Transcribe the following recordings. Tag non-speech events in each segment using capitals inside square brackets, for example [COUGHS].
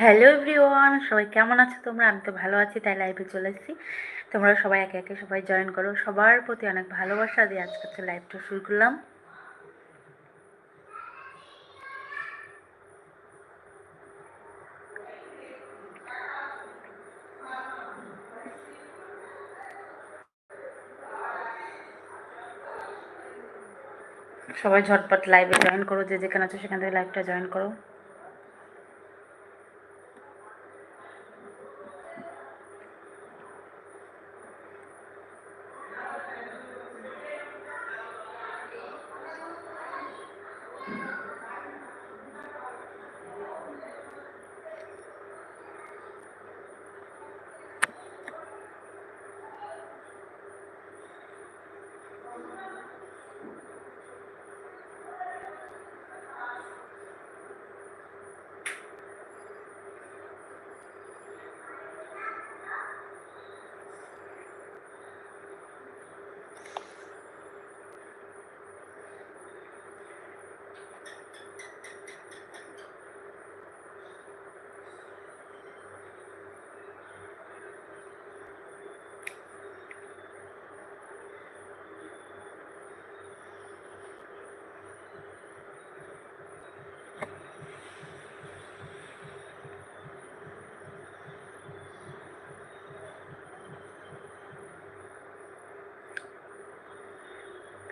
Hello everyone, সবাই কেমন আছো তোমরা? আমি তো ভালো আছি, তাই লাইভে চলে এসেছি। তোমরা সবাই একে একে সবাই জয়েন করো। সবার প্রতি অনেক ভালোবাসা দিয়ে আজকে তো লাইভটা শুরু করলাম। সবাই ঝটপট লাইভে জয়েন করো, যে যেখানে আছো সেখান থেকে লাইভটা জয়েন করো।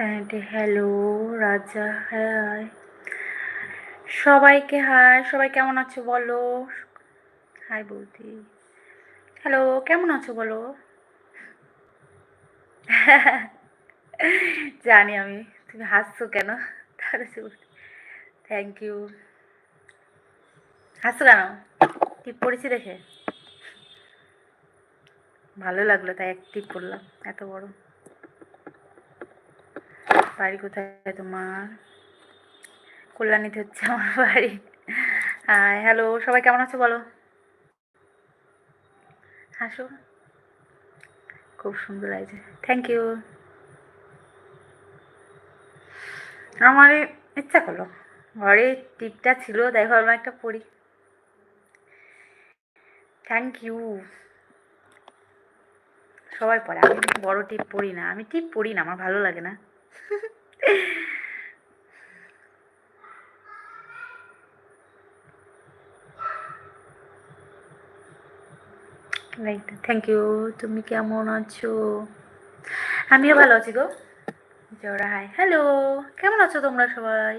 প্যান্টে হ্যালো রাজা হাই সবাইকে হাই সবাই কেমন আছো বলো? হাই বৌদি। হ্যালো কেমন আছো বলো? [LAUGHS] জানি আমি, তুমি হাসছো কেন? তাহলে থ্যাংক ইউ হাসছো কেন? টিপ পড়েছি দেখে? ভালো লাগল তাই এক টিপ করলাম এত বড়। বাড়ি কোথায় তোমার? কল্যাণীতে হচ্ছে আমার [LAUGHS] বাড়ি। হ্যালো সবাই কেমন আছো বলো? হাসো খুব সুন্দর লাগছে। থ্যাংক ইউ আমার ইচ্ছা করল। ঘরে টিপটা ছিল, তাই ভাবলাম একটা পড়ি থ্যাংক ইউ সবাই পড়ে আমি বড় টিপ পড়ি না। আমি টিপ পড়ি না, আমার ভালো লাগে না। [LAUGHS] থ্যাংক ইউ তুমি কেমন আছো? আমিও ভালো আছি গো। জোড়া হাই হ্যালো কেমন আছো তোমরা সবাই?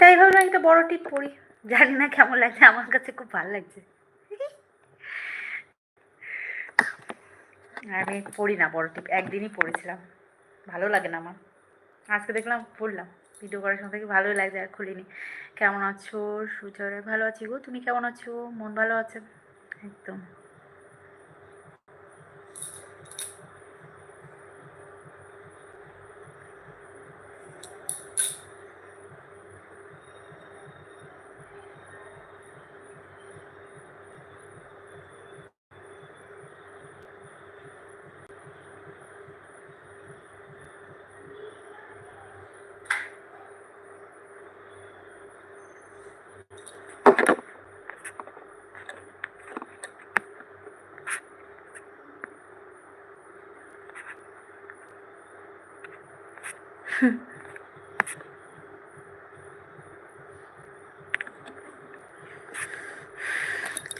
তাই ভাবলাম একটা বড় টিপ পড়ি। জানি না কেমন লাগছে, আমার কাছে খুব ভালো লাগছে। আমি পড়ি না, বড় টিপ একদিনই পড়েছিলাম। ভালো লাগে না আমার। আজকে দেখলাম, পড়লাম। ভিডিও করার সময় থেকে ভালোই লাগছে, আর খুলিনি। কেমন আছো? সুচরে, ভালো আছি গো। তুমি কেমন আছো? মন ভালো আছে? একদম।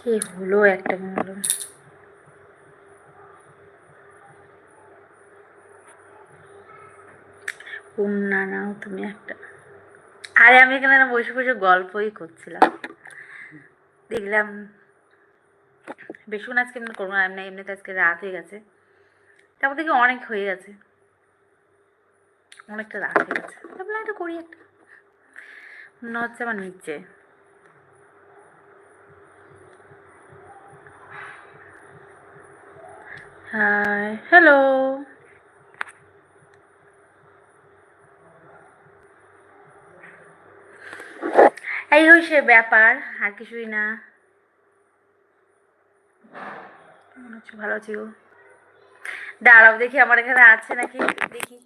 কি হলো একটা বলুন না নাও তুমি একটা। আরে আমি এখানে না বসে বসে গল্পই করছিলাম। দেখলাম বেশিক্ষণ আজকে এমনি করব না এমনি এমনিতে আজকে রাত হয়ে গেছে। তারপর থেকে অনেক হয়ে গেছে। অনেকটা রাত হয়ে গেছে। তারপরে একটা করি একটা। মনে হচ্ছে আমার নিচে। হাই হ্যালো এই হয়েছে ব্যাপার, আর কিছুই না। মনে হচ্ছে ভালো আছি দাঁড়াও দেখি আমার এখানে আছে নাকি, দেখি।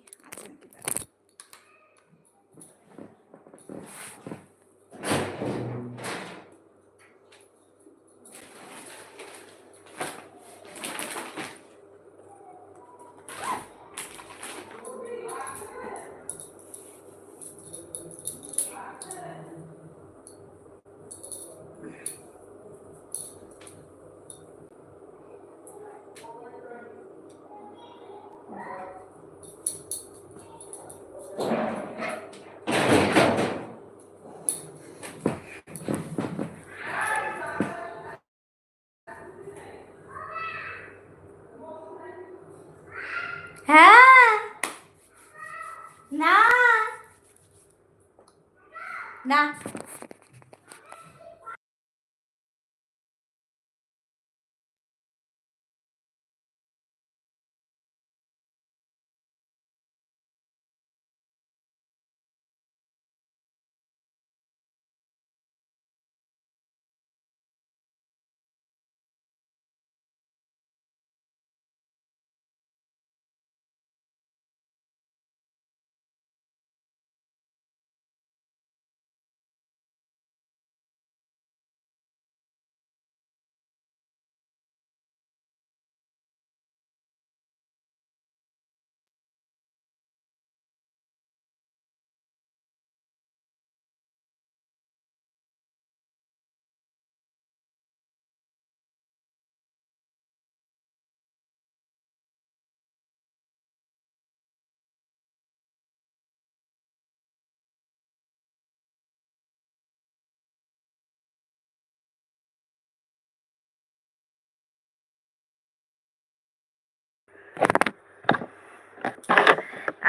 না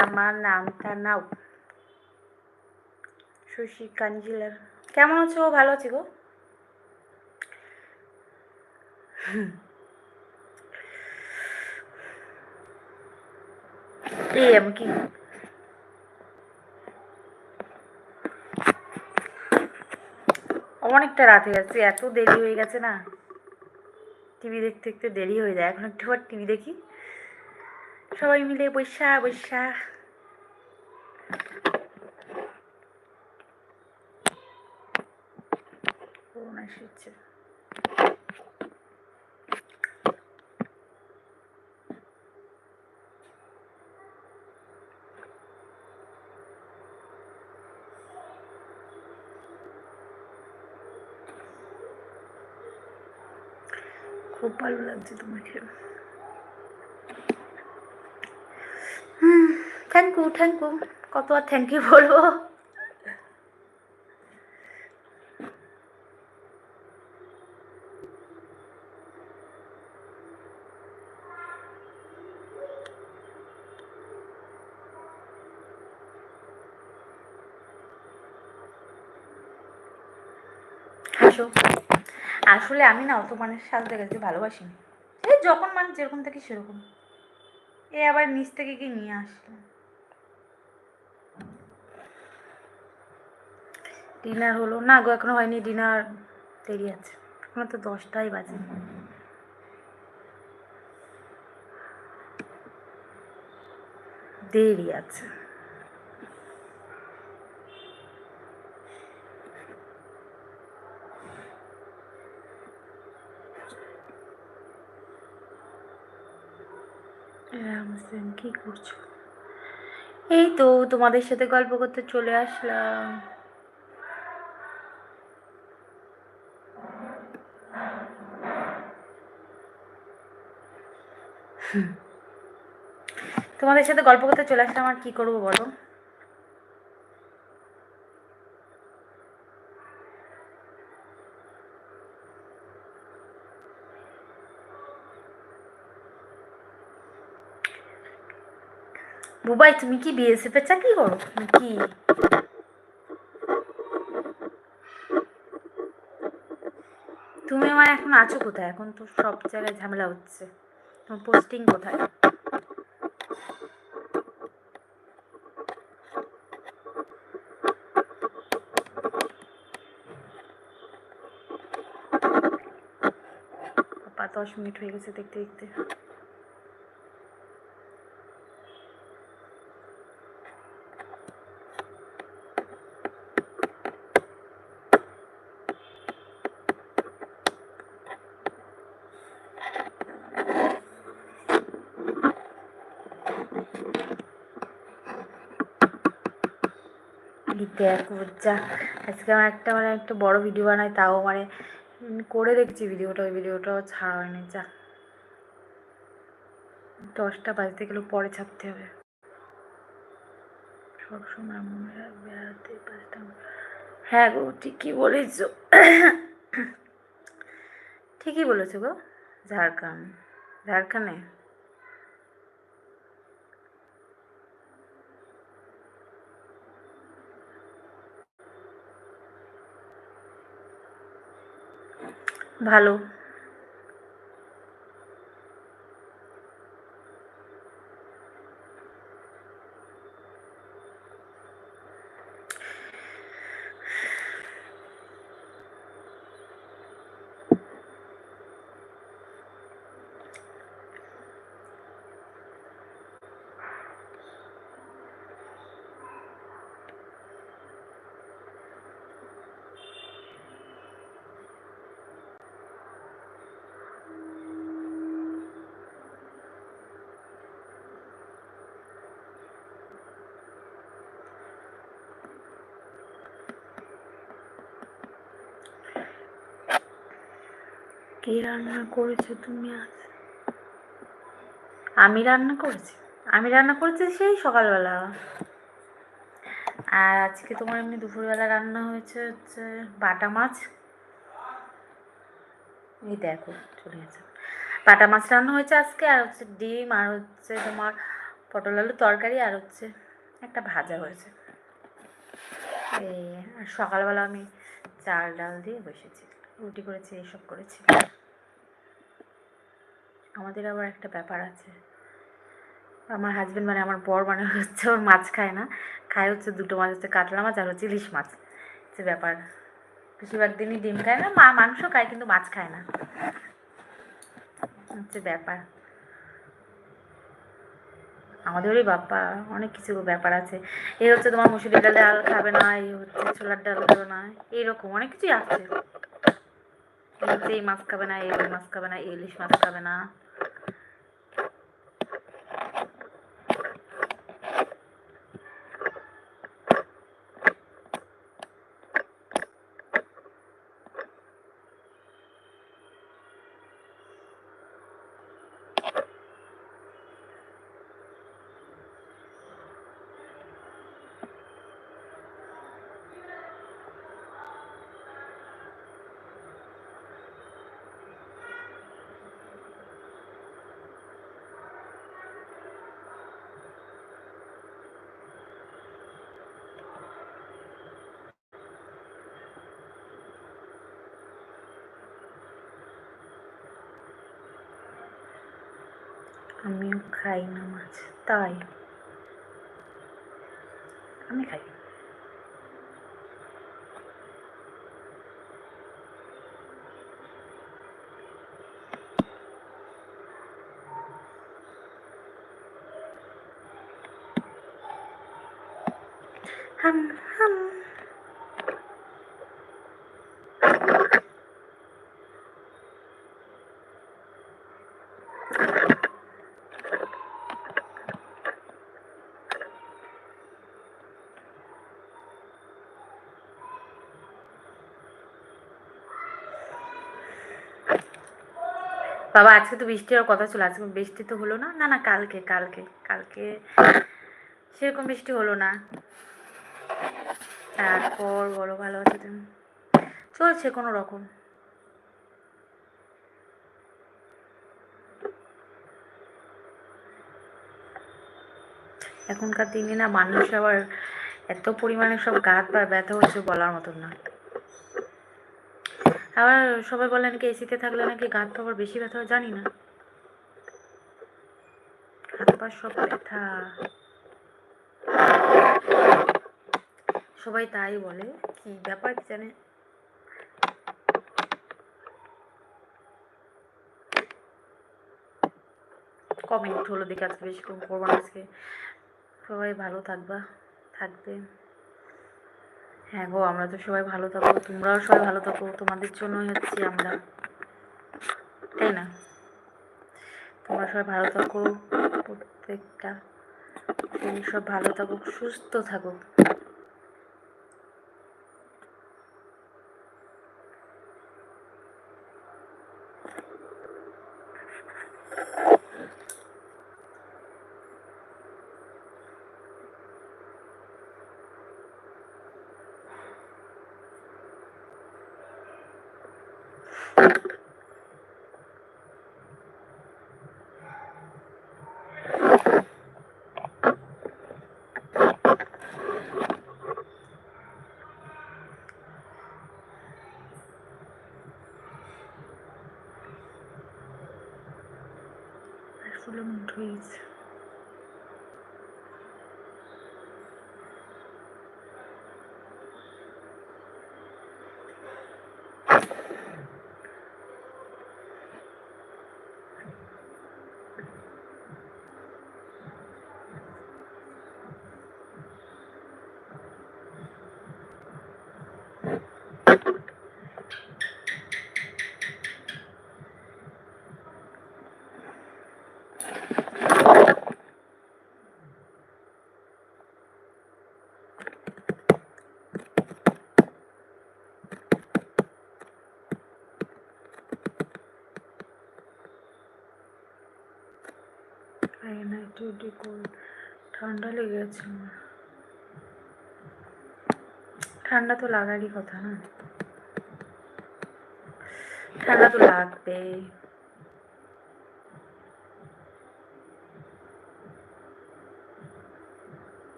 আমার নামটা নাও। শশী কাঞ্জিলার কেমন আছো ভালো আছি গো? এই আমি কি? অনেকটা রাত হয়ে যাচ্ছে এত দেরি হয়ে গেছে না? টিভি দেখতে দেখতে দেরি হয়ে যায়। এখন একটু টিভি দেখি। সবাই মিলে বৈশা বৈশা। এসেছে খুব ভালো লাগছে তোমাকে। Thank you thank you. কত আর থ্যাংক ইউ বলব? হাসো আসলে আমি না অত মানুষের সাথে গেছি, ভালোবাসিনি। এই যখন মানুষ যেরকম থাকে সেরকম। এ আবার নিচ থেকে কি নিয়ে আসলো। ডিনার হলো। না গো, এখনও হয়নি ডিনার। দেরি আছে। এখনও তো দশটাই বাজে। দেরি আছে। কি করছ? এই তো তোমাদের সাথে গল্প করতে চলে আসলাম। তোমাদের সাথে গল্প করতে চলে আসলাম, আর কি করব বলো? বুবাই, তুমি কি বিএসএফ এর চাকরি করো নাকি? তুমি আমার এখন আছো কোথায়? এখন তো সব জায়গায় ঝামেলা হচ্ছে। পোস্টিং কোথায়? দশ মিনিট হয়ে গেছে দেখতে দেখতে। দেখো যা আজকে আমার একটা মানে একটা বড় ভিডিও বানাই, তাও মানে করে দেখছি ভিডিওটা ওই ভিডিওটাও ছাড়া হয়নি যা দশটা বাজতে গেলে, পরে ছাড়তে হবে। সবসময় মনে রাতে পাঁচটা হ্যাঁ গো, ঠিকই বলেছ। [COUGHS] ঠিকই বলেছ গো, ঝাড়খণ্ড। ঝাড়খণ্ডে? ভালো। কি রান্না করেছ তুমি আজ? আমি রান্না করেছি। আমি রান্না করেছি সেই সকালবেলা। আর আজকে তোমার এমনি দুপুরবেলা রান্না হয়েছে হচ্ছে বাটা মাছ। এই দেখো, চলে গেছে। বাটা মাছ রান্না হয়েছে আজকে, আর হচ্ছে ডিম, আর হচ্ছে তোমার পটল আলু তরকারি, আর হচ্ছে একটা ভাজা হয়েছে। এই সকালবেলা আমি চাল, ডাল দিয়ে বসেছি। রুটি করেছি, এইসব করেছি। আমাদের আবার একটা ব্যাপার আছে। আমার হাজবেন্ড মানে আমার বর মানে হচ্ছে ওর মাছ খায় না। খায় হচ্ছে দুটো মাছ, হচ্ছে কাতলা মাছ আর হচ্ছে ইলিশ মাছ। হচ্ছে ব্যাপার। বেশিরভাগ দিনই ডিম খায় না, মা মাংস খায় কিন্তু মাছ খায় না। হচ্ছে ব্যাপার। আমাদের ওই বাপ্পা, অনেক কিছু ব্যাপার আছে। এই হচ্ছে তোমার মুসুরি ডাল ডাল খাবে না, এই হচ্ছে ছোলার ডাল খাবে না, এইরকম অনেক কিছুই আছে। এই হচ্ছে এই মাছ খাবে না, এই মাছ খাবে না, এই ইলিশ মাছ খাবে না। আমিও খাই না মাছ তাই। আমি খাই। বাবা, আজকে তো বৃষ্টি হওয়ার কথা ছিল, আজকে বৃষ্টি তো হলো না? না না, কালকে কালকে কালকে সেরকম বৃষ্টি হলো না। তারপর বলো ভালো আছে তুমি? চলছে কোনো রকম। এখনকার দিনে না মানুষ আবার এত পরিমাণে সব গাত পা ব্যথা হচ্ছে বলার মতন না। আবার সবাই বলে নাকি এসিতে থাকলে নাকি গাত আবার বেশি ব্যথা হয়? জানি না। হাত পা সব ব্যথা। সবাই তাই বলে। কি ব্যাপার কি জানে? কমেন্ট হলো দেখে আজকে বেশি করব আজকে। সবাই ভালো থাকবা, থাকবে। হ্যাঁ গো, আমরা তো সবাই ভালো থাকো, তোমরাও সবাই ভালো থাকো, তোমাদের জন্যই হচ্ছি আমরা। তাই না? তোমরা সবাই ভালো থাকো, প্রত্যেকটা। তুমি সব ভালো থাকুক সুস্থ থাকুক নাইটি কোল্ড ঠান্ডা লেগে গেছে আমার। ঠান্ডা তো লাগারই কথা না। ঠান্ডা তো লাগবে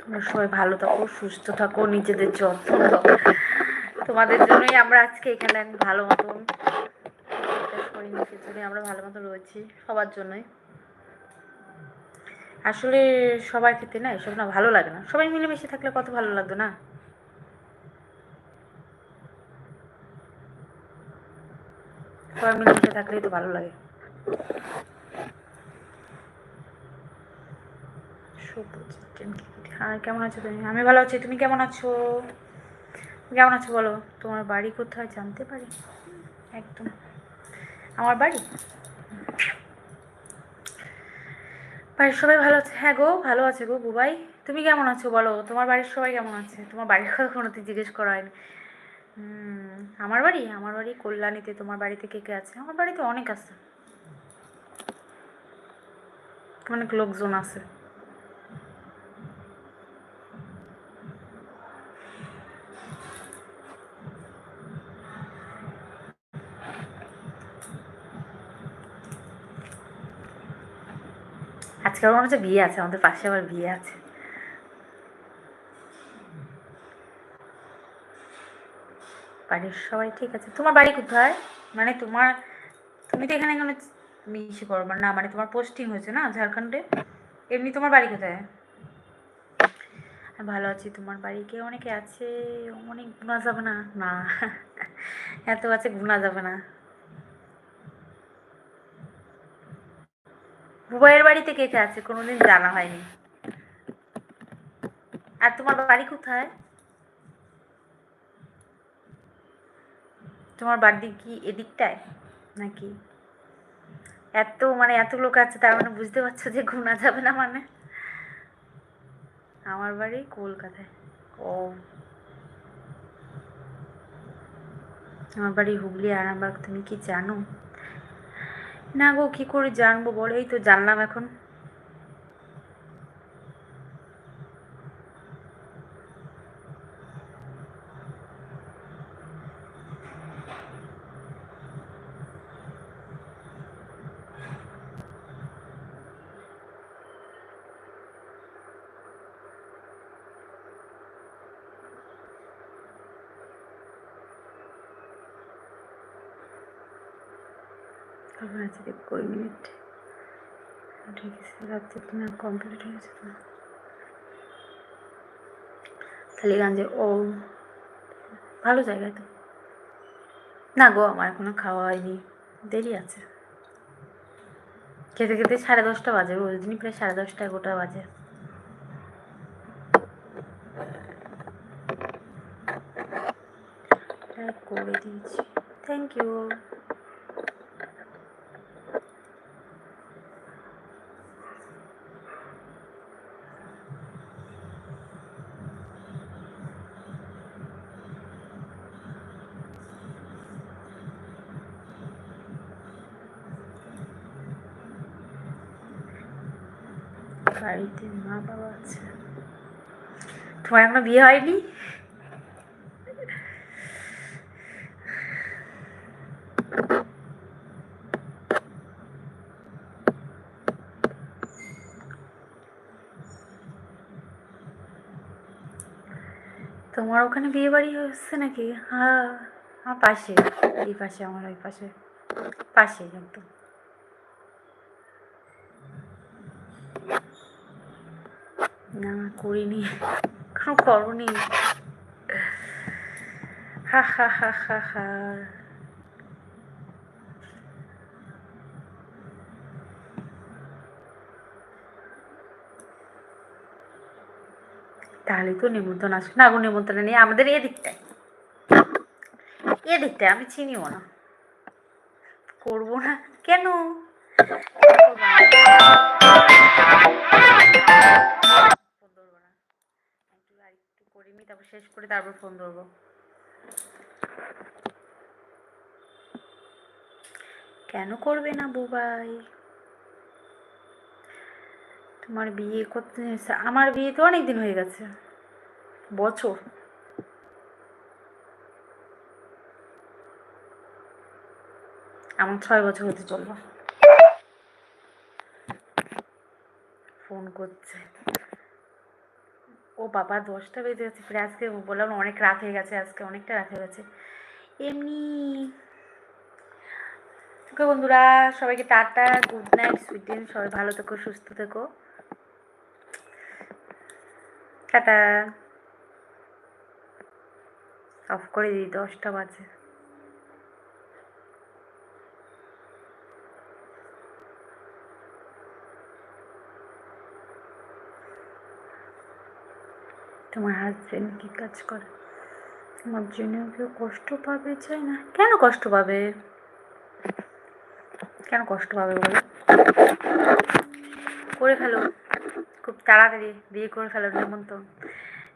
তোমরা সবাই ভালো থাকো, সুস্থ থাকো, নিজেদের যত্ন তোমাদের জন্যই আমরা আজকে এখানে ভালো মতন শরীর নিজের আমরা ভালো মতো রয়েছি সবার জন্যই। আসলে সবার ক্ষেত্রে না এসব না ভালো লাগে না। সবাই মিলেমিশে থাকলে কত ভালো লাগতো না? সবাই মিলেমিশে থাকলেই তো ভালো লাগে। হ্যাঁ কেমন আছো তুমি? আমি ভালো আছি। তুমি কেমন আছো? কেমন আছো বলো? তোমার বাড়ি কোথায়? জানতে পারি। একদম। আমার বাড়ি? বাড়ির সবাই ভালো আছে? হ্যাঁ গো, ভালো আছে গো, বুবাই। তুমি কেমন আছো বলো? তোমার বাড়ির সবাই কেমন আছে? তোমার বাড়ির কথা কোনো জিজ্ঞেস করা হয়নি। আমার বাড়ি? আমার বাড়ি কল্যাণীতে। তোমার বাড়িতে কে কে আছে? আমার বাড়িতে অনেক আছে। অনেক লোকজন আছে। আজকে আমার হচ্ছে বিয়ে আছে, আমাদের পাশে আবার বিয়ে আছে। বাড়ির সবাই ঠিক আছে। তোমার বাড়ি কোথায়? মানে তোমার, তুমি তো এখানে এখানে ইসে করো মানে না মানে তোমার পোস্টিং হয়েছে না ঝাড়খণ্ডে? এমনি তোমার বাড়ি কোথায়? ভালো আছি, তোমার বাড়ি কে অনেকে আছে? অনেক গুণা যাবে না? না, এত আছে গুণা যাবে না। বুবাইয়ের বাড়িতে কে কে আছে? কোনোদিন জানা হয়নি। আর তোমার বাড়ি কোথায়? তোমার বাড়ি কি এদিকটায়? নাকি? এত মানে এত লোক আছে, তার মানে বুঝতে পারছ যে ঘোনা যাবে না মানে? আমার বাড়ি কলকাতায়। ও। আমার বাড়ি হুগলি, আরামবাগ, তুমি কি জানো? না গো কী করে জানব বলো? এই তো জানলাম এখন। খবর আছে দেখ কই মিনিট। ঠিক আছে, রাত্রে তোমার কমপ্লিট হয়ে গেছে তো টালিগঞ্জে ও, ভালো জায়গা তো। না গো, আমার এখনও খাওয়া হয়নি। দেরি আছে। খেতে খেতে সাড়ে দশটা বাজে রোজ দিনই প্রায় সাড়ে দশটা এগারোটা বাজে। করে দিয়েছি। থ্যাংক ইউ বাড়িতে মা বাবা আছে। তোমার এখনও বিয়ে হয়নি? তোমার ওখানে বিয়ে বাড়ি হচ্ছে নাকি? হ্যাঁ আমার পাশে, এই পাশে, আমার ওই পাশে পাশে একদম না করিনি। কোনো করনি। তাহলে তো নিমন্ত্রণ আসবে না গো, নিমন্ত্রণ নেই, আমাদের এদিকটায়। এদিকটায়, আমি চিনিও না। করব না কেন করব না? ফোন ধরবো না একটু আর একটু করে নিই তারপর শেষ করে তারপর ফোন ধরবো। কেন করবে না বুবাই তোমার বিয়ে করতে আমার বিয়ে তো অনেক দিন হয়ে গেছে। বছর। আমার ছয় বছর হতে চলল। ফোন করছে। বাবা দশটা বেজে গেছে ফিরে আজকে বললাম অনেক রাত হয়ে গেছে, আজকে অনেকটা রাত হয়ে গেছে। এমনি বন্ধুরা, সবাইকে টাটা গুড নাইট সুইট ডিম সবাই ভালো থেকো, সুস্থ থেকো। টাটা। অফ করে দিই, দশটা বাজে। তোমার হাজব্যান্ড কী কাজ করে? তোমার জন্য কেউ কষ্ট পাবে চাই না। কেন কষ্ট পাবে? কেন কষ্ট পাবে বলো? করে ফেলো। খুব তাড়াতাড়ি বিয়ে করে ফেলো নেমন্তন্ন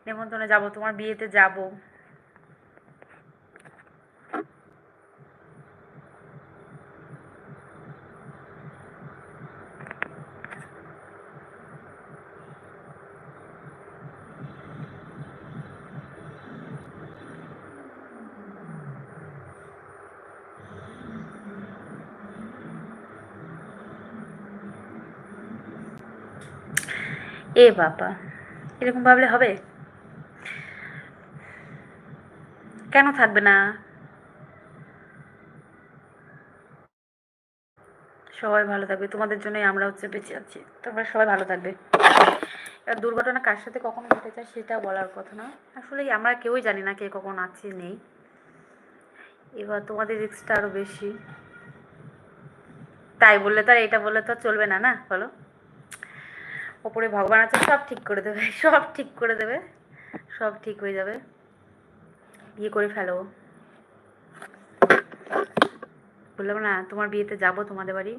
নেমন্তন্নে যাব, তোমার বিয়েতে যাব। এ বাবা, এরকম ভাবলে হবে? কেন থাকবে না? সবাই ভালো থাকবে, তোমাদের জন্যই আমরা হচ্ছে বেঁচে আছি। তোমরা সবাই ভালো থাকবে। দুর্ঘটনা কার সাথে কখন ঘটে যায় সেটা বলার কথা না। আসলে আমরা কেউই জানি না কে কখন আছে, নেই। এবার তোমাদের রিস্কটা আরও বেশি। তাই বললে তো আর এটা বললে তো চলবে না না? বলো। ওপরে ভগবান আছে, সব ঠিক করে দেবে, সব ঠিক করে দেবে, সব ঠিক হয়ে যাবে। বিয়ে করে ফেলো। বললাম না, তোমার বিয়েতে যাব তোমাদের বাড়ি।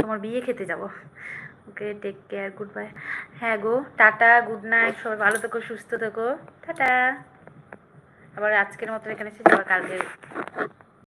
তোমার বিয়ে খেতে যাব। Okay take care good bye হ্যাঁ গো, টাটা গুড নাইট সবাই ভালো থেকো, সুস্থ থেকো। টাটা। আবার আজকের মতো এখানে এসে আবার কালকে।